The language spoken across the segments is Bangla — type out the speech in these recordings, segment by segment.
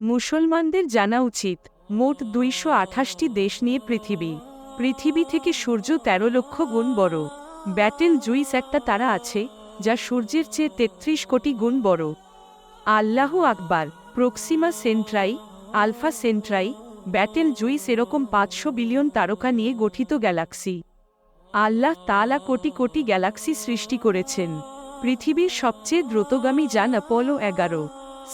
মুসলমানদের জানা উচিত, মোট দুইশো আঠাশটি দেশ নিয়ে পৃথিবী। পৃথিবী থেকে সূর্য তেরো লক্ষ গুণ বড়। ব্যাটেল জুইস একটা তারা আছে, যা সূর্যের চেয়ে তেত্রিশ কোটি গুণ বড়। আল্লাহ আকবার, Proxima Centauri, Alpha Centauri, Betelgeuse এরকম পাঁচশো বিলিয়ন তারকা নিয়ে গঠিত গ্যালাক্সি। আল্লাহ তালা কোটি কোটি গ্যালাক্সি সৃষ্টি করেছেন। পৃথিবীর সবচেয়ে দ্রুতগামী যান অ্যাপোলো এগারো।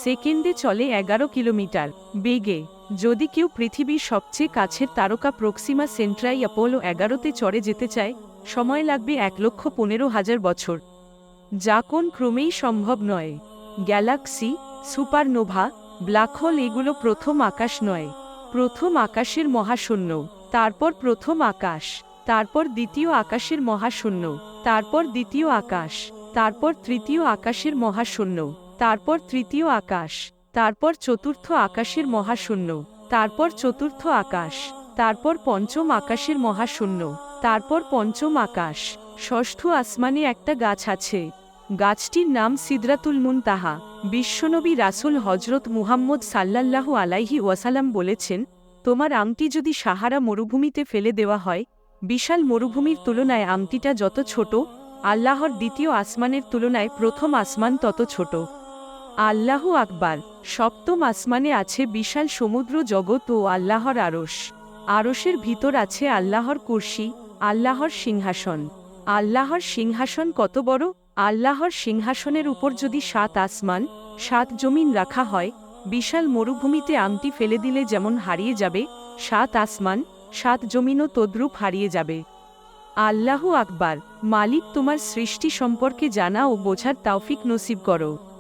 সেকেন্ডে চলে এগারো কিলোমিটার। বেগে, যদি কেউ পৃথিবীর সবচেয়ে কাছের তারকা প্রক্সিমা সেন্ট্রাই অ্যাপোলো এগারোতে চড়ে যেতে চায়, সময় লাগবে এক লক্ষ পনেরো হাজার বছর। যা কোন ক্রমেই সম্ভব নয়। গ্যালাক্সি, সুপারনোভা, ব্ল্যাক হোল এগুলো প্রথম আকাশ নয়। প্রথম আকাশের মহাশূন্য। তারপর প্রথম আকাশ। তারপর দ্বিতীয় আকাশের মহাশূন্য। তারপর দ্বিতীয় আকাশ। তারপর তৃতীয় আকাশের মহাশূন্য। তারপর তৃতীয় আকাশ, তারপর চতুর্থ আকাশের মহাশূন্য, তারপর চতুর্থ আকাশ, তারপর পঞ্চম আকাশের মহাশূন্য, তারপর পঞ্চম আকাশ, ষষ্ঠ আসমানে একটা গাছ আছে। গাছটির নাম সিদরাতুল মুনতাহা। বিশ্বনবী রাসুল হজরত মুহাম্মদ সাল্লাল্লাহু আলাইহি ওয়াসালাম বলেছেন, তোমার আংটি যদি সাহারা মরুভূমিতে ফেলে দেওয়া হয়, বিশাল মরুভূমির তুলনায় আংটিটা যত ছোট, আল্লাহর দ্বিতীয় আসমানের তুলনায় প্রথম আসমান তত ছোট। আল্লাহ আকবার, সপ্তম আসমানে আছে বিশাল সমুদ্র জগৎ ও আল্লাহর আরশ। আরশের ভিতর আছে আল্লাহর কুর্সি, আল্লাহর সিংহাসন। আল্লাহর সিংহাসন কত বড়? আল্লাহর সিংহাসনের উপর যদি সাত আসমান, সাত জমিন রাখা হয়, বিশাল মরুভূমিতে আমটি ফেলে দিলে যেমন হারিয়ে যাবে, সাত আসমান, সাত জমিনও তদ্রূপ হারিয়ে যাবে। আল্লাহ আকবার, মালিক তোমার সৃষ্টি সম্পর্কে জানা ও বোঝার তাওফিক নসিব করো।